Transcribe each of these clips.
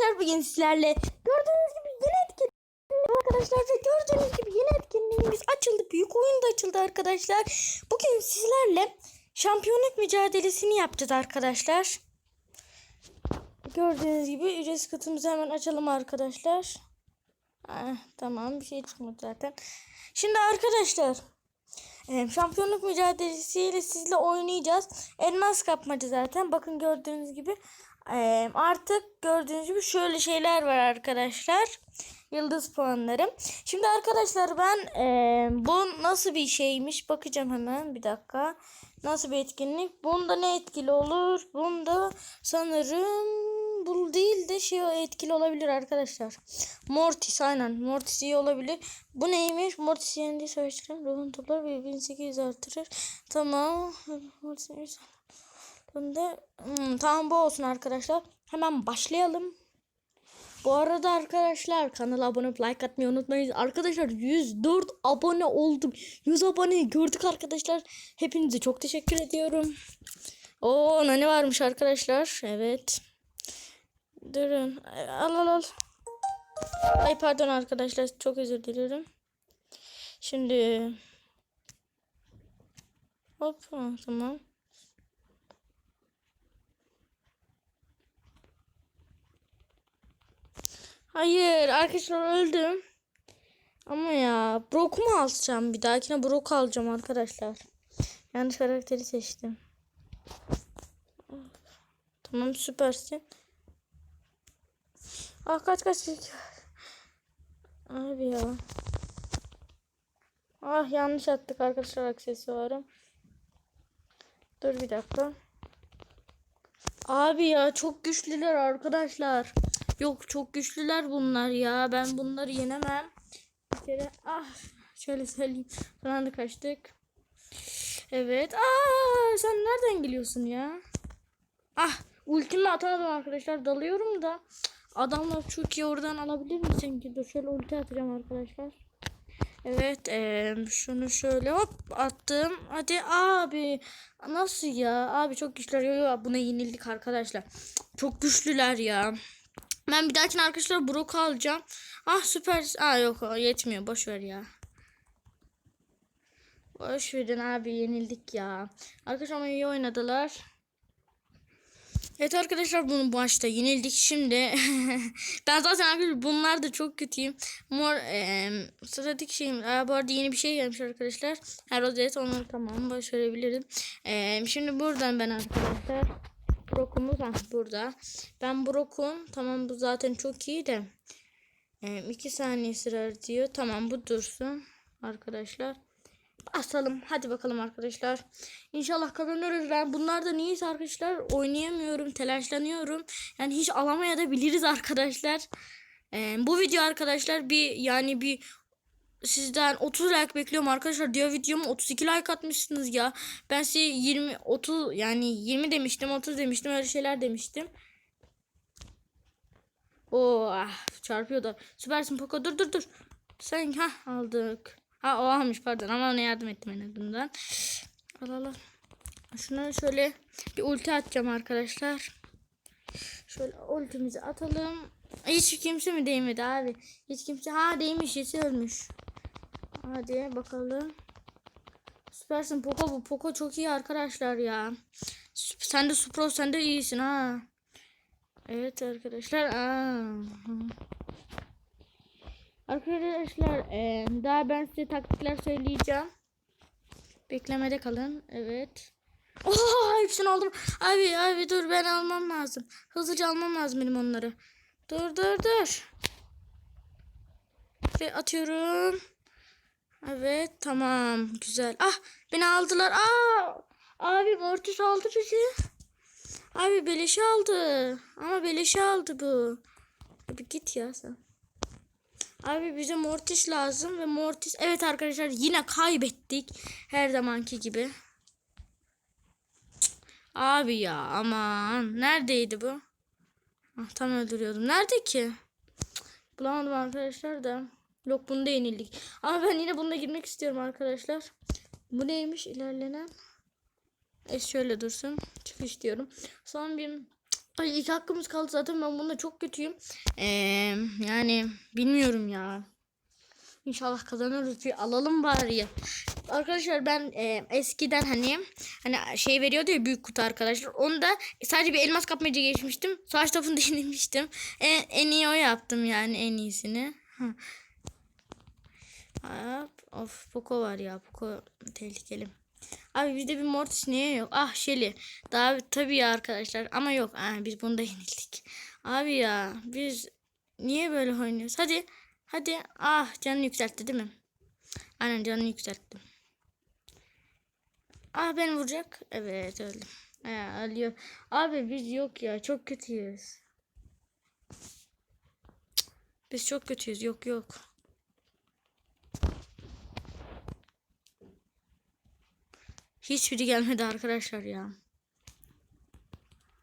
arkadaşlar bugün sizlerle gördüğünüz gibi yeni etkinliğimiz arkadaşlar ve gördüğünüz gibi yeni etkinliğimiz açıldı. Büyük oyun da açıldı arkadaşlar. Bugün sizlerle şampiyonluk mücadelesini yapacağız arkadaşlar. Gördüğünüz gibi ücretsiz katımızı hemen açalım arkadaşlar. Ah, tamam bir şey çıkmadı zaten. Şimdi arkadaşlar e, şampiyonluk mücadelesiyle sizle oynayacağız. Elmas kapmaca zaten. Bakın gördüğünüz gibi e, artık gördüğünüz gibi şöyle şeyler var arkadaşlar. Yıldız puanlarım. Şimdi arkadaşlar ben e, bu nasıl bir şeymiş bakacağım hemen bir dakika. Nasıl bir etkinlik? Bunda ne etkili olur? Bunda sanırım bu değil de şey etkili olabilir arkadaşlar. Mortis aynen. Mortis iyi olabilir. Bu neymiş? Mortis yendiği savaşların ruhun toplar ve 1800 artırır. Tamam. Mortis Bunda hmm, tamam bu olsun arkadaşlar. Hemen başlayalım. Bu arada arkadaşlar kanala abone olup like atmayı unutmayın. Arkadaşlar 104 abone oldum. 100 aboneyi gördük arkadaşlar. Hepinize çok teşekkür ediyorum. Oo ne varmış arkadaşlar. Evet. Durun. Al al al. Ay pardon arkadaşlar çok özür dilerim. Şimdi Hop tamam. Hayır arkadaşlar öldüm. Ama ya Brock'u mu alacağım? Bir dahakine Brock alacağım arkadaşlar. Yanlış karakteri seçtim. Tamam süpersin. Ah kaç kaç. Abi ya. Ah yanlış attık arkadaşlar aksesuarım. Dur bir dakika. Abi ya çok güçlüler arkadaşlar. Yok çok güçlüler bunlar ya. Ben bunları yenemem. Bir kere ah şöyle söyleyeyim. Son anda kaçtık. Evet. Aa sen nereden geliyorsun ya? Ah ultimi atamadım arkadaşlar. Dalıyorum da. Adamlar çok iyi oradan alabilir misin ki? Dur şöyle ulti atacağım arkadaşlar. Evet ee, şunu şöyle hop attım. Hadi abi. Nasıl ya? Abi çok güçlüler. Yo, yo, buna yenildik arkadaşlar. Çok güçlüler ya. Ben bir dahakine arkadaşlar Brock alacağım. Ah süper. Aa yok o yetmiyor. Boş ver ya. Boş verin abi yenildik ya. Arkadaşlar ama iyi oynadılar. Evet arkadaşlar bunu başta yenildik şimdi. ben zaten arkadaşlar bunlar da çok kötüyüm. Mor e, statik şeyim. Aa, bu arada yeni bir şey gelmiş arkadaşlar. Her rozet onu tamam boş verebilirim. E, şimdi buradan ben arkadaşlar Brock'umuz ha burada. Ben Brock'um. Tamam bu zaten çok iyi de. 2 e, saniye sürer diyor. Tamam bu dursun arkadaşlar. Basalım. Hadi bakalım arkadaşlar. İnşallah kazanırız. Ben bunlarda niyeyse arkadaşlar oynayamıyorum. Telaşlanıyorum. Yani hiç alamayabiliriz arkadaşlar. Ee, bu video arkadaşlar bir yani bir sizden 30 like bekliyorum arkadaşlar. Diğer videomu 32 like atmışsınız ya. Ben size 20 30 yani 20 demiştim, 30 demiştim, öyle şeyler demiştim. Oo, ah, çarpıyor da. Süpersin Poco. Dur dur dur. Sen ha aldık. Ha o almış pardon ama ona yardım ettim en azından. Al al al. Şöyle bir ulti atacağım arkadaşlar. Şöyle ultimizi atalım. Hiç kimse mi değmedi abi? Hiç kimse. Ha değmiş. Yesi ölmüş. Hadi bakalım. Süpersin Poco bu. Poco çok iyi arkadaşlar ya. Sen de Supro sen de iyisin ha. Evet arkadaşlar. Aa. Arkadaşlar e, daha ben size taktikler söyleyeceğim. Beklemede kalın. Evet. Oha hepsini aldım. Abi abi dur ben almam lazım. Hızlıca almam lazım benim onları. Dur dur dur. Ve atıyorum. Evet tamam güzel. Ah beni aldılar. Aa abi Mortis aldı bizi. Abi beleşi aldı. Ama beleşi aldı bu. Abi git ya sen. Abi bize Mortis lazım ve Mortis evet arkadaşlar yine kaybettik her zamanki gibi. Abi ya aman neredeydi bu? Ah, tam öldürüyordum. Nerede ki? bulamadım arkadaşlar da. Yok bunda yenildik. Ama ben yine bunda girmek istiyorum arkadaşlar. Bu neymiş ilerlenen? E şöyle dursun. Çıkış diyorum. Son bir Ay iki hakkımız kaldı zaten ben bunda çok kötüyüm. Ee, yani bilmiyorum ya. İnşallah kazanırız. Bir alalım bari ya. Arkadaşlar ben e, eskiden hani hani şey veriyordu ya büyük kutu arkadaşlar. Onu da sadece bir elmas kapmaca geçmiştim. Savaş topunu denemiştim. En, en iyi o yaptım yani en iyisini. Hop, of Poco var ya. Poco tehlikeli. Abi bizde bir Mortis niye yok? Ah Shelly. Daha tabii ya arkadaşlar ama yok. Ah, biz bunda yenildik. Abi ya biz niye böyle oynuyoruz? Hadi. Hadi. Ah canını yükseltti değil mi? Aynen canını yükselttim. Ah beni vuracak. Evet öldüm. Ya, ölüyor. Abi biz yok ya çok kötüyüz. Biz çok kötüyüz. Yok yok. Hiçbiri gelmedi arkadaşlar ya.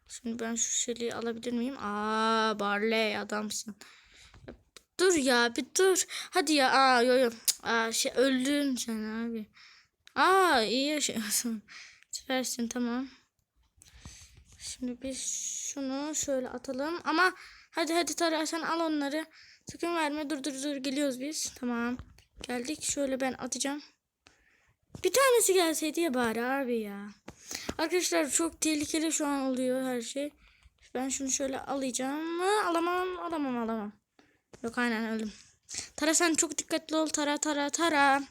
Şimdi ben şu şeyi alabilir miyim? Aa Barley adamsın. Dur ya bir dur. Hadi ya. Aa yo yo. Aa şey öldün sen abi. Aa iyi yaşıyorsun. Süpersin tamam. Şimdi biz şunu şöyle atalım ama hadi hadi Tara sen al onları. Sakın verme dur dur dur geliyoruz biz. Tamam. Geldik şöyle ben atacağım. Bir tanesi gelseydi ya bari abi ya. Arkadaşlar çok tehlikeli şu an oluyor her şey. Ben şunu şöyle alacağım? Alamam alamam alamam. Yok aynen öldüm. Tara sen çok dikkatli ol. Tara tara tara.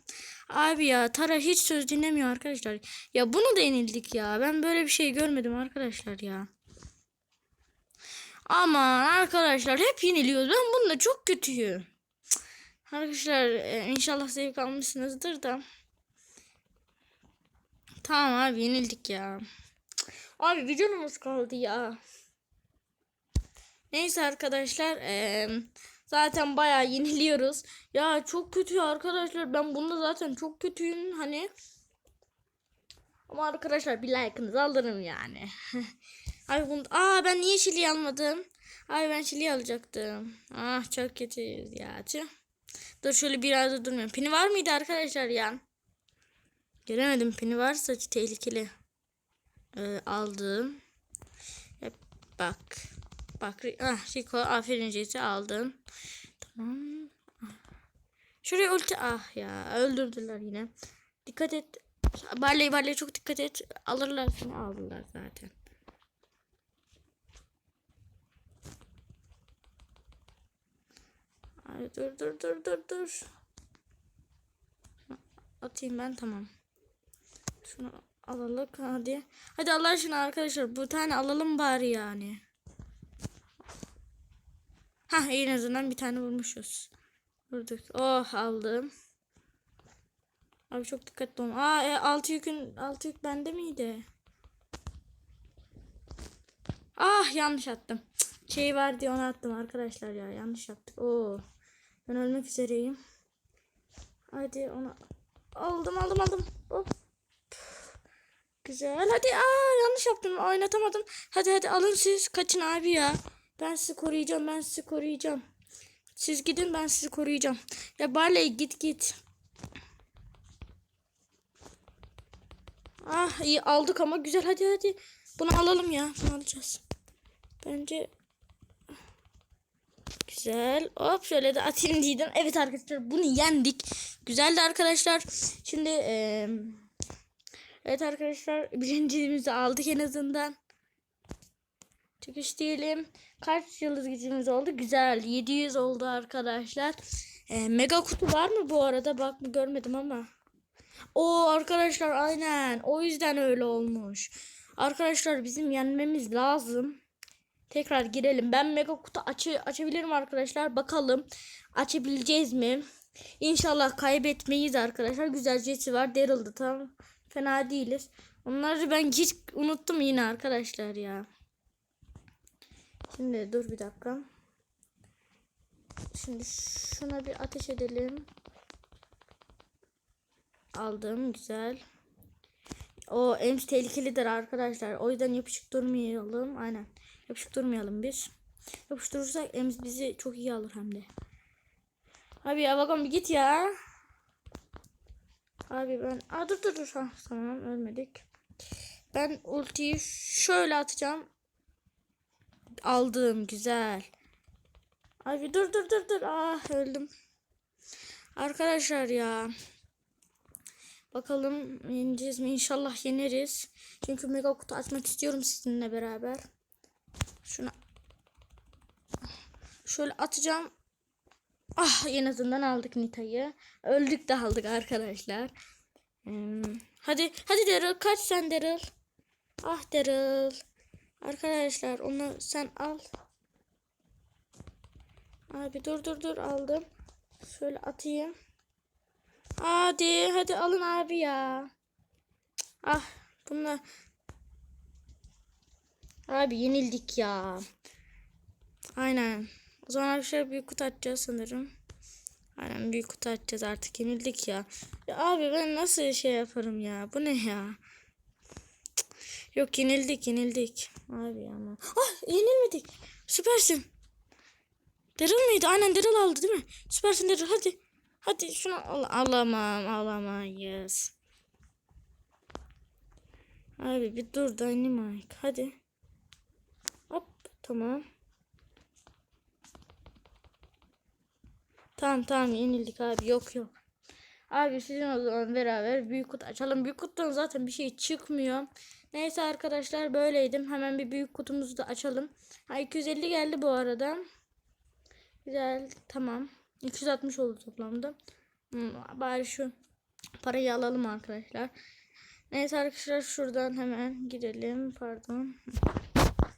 Abi ya Tara hiç söz dinlemiyor arkadaşlar. Ya bunu da yenildik ya. Ben böyle bir şey görmedim arkadaşlar ya. Aman arkadaşlar hep yeniliyoruz. Ben bunda çok kötüyüm. Arkadaşlar e, inşallah zevk almışsınızdır da. Tamam abi yenildik ya. Abi bir kaldı ya. Neyse arkadaşlar eee, zaten bayağı yeniliyoruz. Ya çok kötü arkadaşlar ben bunda zaten çok kötüyüm hani. Ama arkadaşlar bir like'ınızı alırım yani. Abi bunu aa ben niye Şili'yi almadım? Abi ben Şili'yi alacaktım. Ah çok kötüyüz ya. Tüh. Dur şöyle biraz da durmuyorum. Pini var mıydı arkadaşlar ya? Göremedim pini varsa tehlikeli. Ee, aldım. Hep bak. Bak ah Rico aferin Jet'i aldım. Tamam. Şuraya ulti ah ya öldürdüler yine. Dikkat et. Barley Barley çok dikkat et. Alırlar seni aldılar zaten. Ay dur dur dur dur dur. Atayım ben tamam. Şunu alalım hadi. Hadi Allah aşkına arkadaşlar bu tane alalım bari yani. Ha en azından bir tane vurmuşuz. Vurduk. Oh aldım. Abi çok dikkatli olun. Aa e, altı yükün altı yük bende miydi? Ah yanlış attım. Şey var diye onu attım arkadaşlar ya. Yanlış yaptık. Oo. Ben ölmek üzereyim. Hadi onu aldım aldım aldım. Oh. Güzel. Hadi aa yanlış yaptım. Oynatamadım. Hadi hadi alın siz. Kaçın abi ya. Ben sizi koruyacağım. Ben sizi koruyacağım. Siz gidin ben sizi koruyacağım. Ya Barley git git. Ah iyi aldık ama güzel. Hadi hadi. Bunu alalım ya. Bunu alacağız. Bence Güzel. Hop şöyle de atayım diydim. Evet arkadaşlar bunu yendik. Güzeldi arkadaşlar. Şimdi eee Evet arkadaşlar birinciliğimizi aldık en azından. Çıkış diyelim. Kaç yıldız gücümüz oldu? Güzel. 700 oldu arkadaşlar. Ee, mega kutu var mı bu arada? Bak görmedim ama. O arkadaşlar aynen. O yüzden öyle olmuş. Arkadaşlar bizim yenmemiz lazım. Tekrar girelim. Ben mega kutu açı açabilirim arkadaşlar. Bakalım açabileceğiz mi? İnşallah kaybetmeyiz arkadaşlar. Güzel jeti var. Daryl'dı tamam. Fena değiliz. Onları ben hiç unuttum yine arkadaşlar ya. Şimdi dur bir dakika. Şimdi şuna bir ateş edelim. Aldım güzel. O ems tehlikelidir arkadaşlar. O yüzden yapışık durmayalım. Aynen. Yapışık durmayalım biz. Yapıştırırsak ems bizi çok iyi alır hem de. Abi ya bakalım bir git ya. Abi ben... Aa dur dur dur. Ha, tamam ölmedik. Ben ultiyi şöyle atacağım. aldım güzel. Abi dur dur dur dur. Ah öldüm. Arkadaşlar ya. Bakalım yeneceğiz mi? İnşallah yeneriz. Çünkü mega kutu açmak istiyorum sizinle beraber. Şuna şöyle atacağım. Ah en azından aldık Nita'yı. Öldük de aldık arkadaşlar. Hmm, hadi hadi Daryl kaç sen Daryl. Ah Daryl. Arkadaşlar onu sen al. Abi dur dur dur aldım. Şöyle atayım. Hadi hadi alın abi ya. Ah bunlar. Abi yenildik ya. Aynen. O zaman arkadaşlar büyük kutu açacağız sanırım. Aynen büyük kutu açacağız artık yenildik ya. ya. Abi ben nasıl şey yaparım ya. Bu ne ya? Yok yenildik yenildik. Abi ama. Ah yenilmedik. Süpersin. Daryl mıydı? Aynen Daryl aldı değil mi? Süpersin Daryl hadi. Hadi şunu al alamam alamayız. Abi bir dur Dynamite hadi. Hop tamam. Tamam tamam yenildik abi yok yok. Abi sizin o zaman beraber büyük kutu açalım. Büyük kutudan zaten bir şey çıkmıyor. Neyse arkadaşlar böyleydim. Hemen bir büyük kutumuzu da açalım. Ha 250 geldi bu arada. Güzel tamam. 260 oldu toplamda. Hmm, bari şu parayı alalım arkadaşlar. Neyse arkadaşlar şuradan hemen gidelim. Pardon.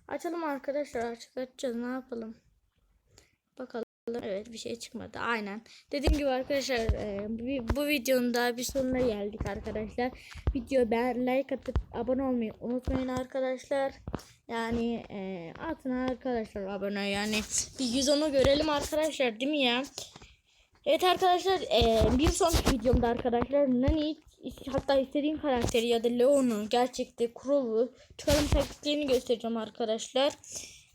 Açalım arkadaşlar. Açık açacağız. Ne yapalım? Bakalım. Evet bir şey çıkmadı. Aynen. Dediğim gibi arkadaşlar e, bu, videonun da bir sonuna geldik arkadaşlar. Video beğen, like atıp abone olmayı unutmayın arkadaşlar. Yani e, atın arkadaşlar abone yani bir 110'u görelim arkadaşlar değil mi ya? Evet arkadaşlar e, bir sonraki videomda arkadaşlar Nani hatta istediğim karakteri ya da Leon'u gerçekte Crow'u çıkarım taktiklerini göstereceğim arkadaşlar.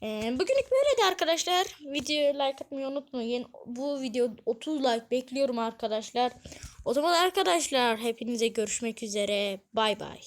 E, bugünlük böyleydi arkadaşlar. Videoya like atmayı unutmayın. Bu video 30 like bekliyorum arkadaşlar. O zaman arkadaşlar hepinize görüşmek üzere. Bay bay.